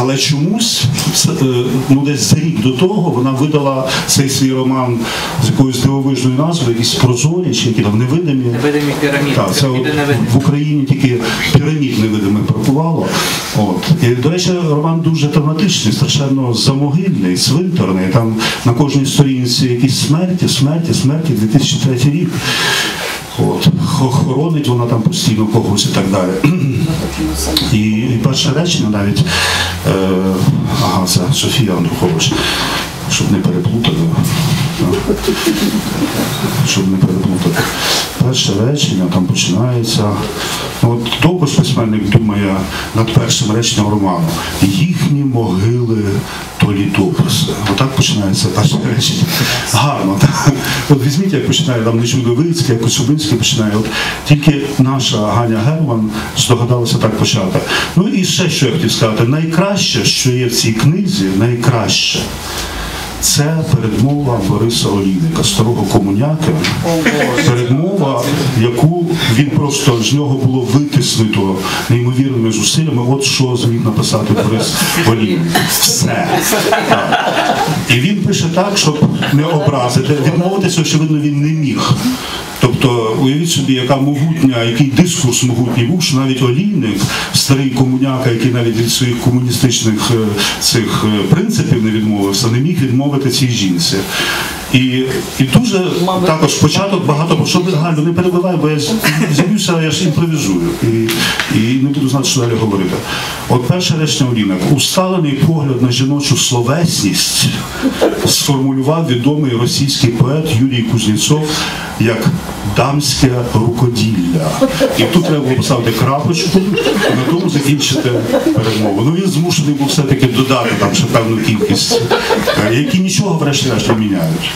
Але чомусь е, ну, десь за рік до того вона видала цей свій роман з якоюсь дивовижною назвою, якісь прозорі чи які там невидимі. Невидимі піраміди. Так, це невидимі. в Україні тільки пірамід невидимих бракувало. От. І, до речі, роман дуже тематичний, страшенно замогильний, цвинтарний. Там на кожній сторінці якісь смерті, смерті, смерті, 2003 рік. От. Хо- Хоронить вона там постійно когось і так далі. І, і перше речення навіть, е, ага, це Софія Андрухович, щоб не переплутати. Щоб не переплутати. Перше речення там починається. От довго ж письменник думає над першим реченням роману. Їхні могили то літописи. Отак починається перше речення. Гарно. Так? От візьміть, як починає там Нечудовицький, як Коцюбинський починає. От тільки наша Ганя Герман здогадалася так почати. Ну і ще що я хотів сказати. Найкраще, що є в цій книзі, найкраще. Це передмова Бориса Олійника, старого комуняки. Передмова, яку просто з нього було витиснуто неймовірними зусиллями. От що зміг написати Борис Олійник. Все. І він пише так, щоб не образити. Відмовитися, очевидно, він не міг. Тобто, уявіть собі, яка могутня, який дискурс могутній був, що навіть олійник, старий комуняка, який навіть від своїх комуністичних е, цих е, принципів не відмовився, не міг відмовити цій жінці. І, і дуже також початок багато про що Галю, не перебивай, бо я з- з'явлюся, я ж імпровізую і, і не буду знати, що далі говорити. От перше речення Олінок. Усталений погляд на жіночу словесність сформулював відомий російський поет Юрій Кузнєцов як дамське рукоділля. І тут треба було поставити крапочку і на тому закінчити перемову. Ну він змушений був все-таки додати там ще певну кількість, е, які нічого врешті-решт не міняють.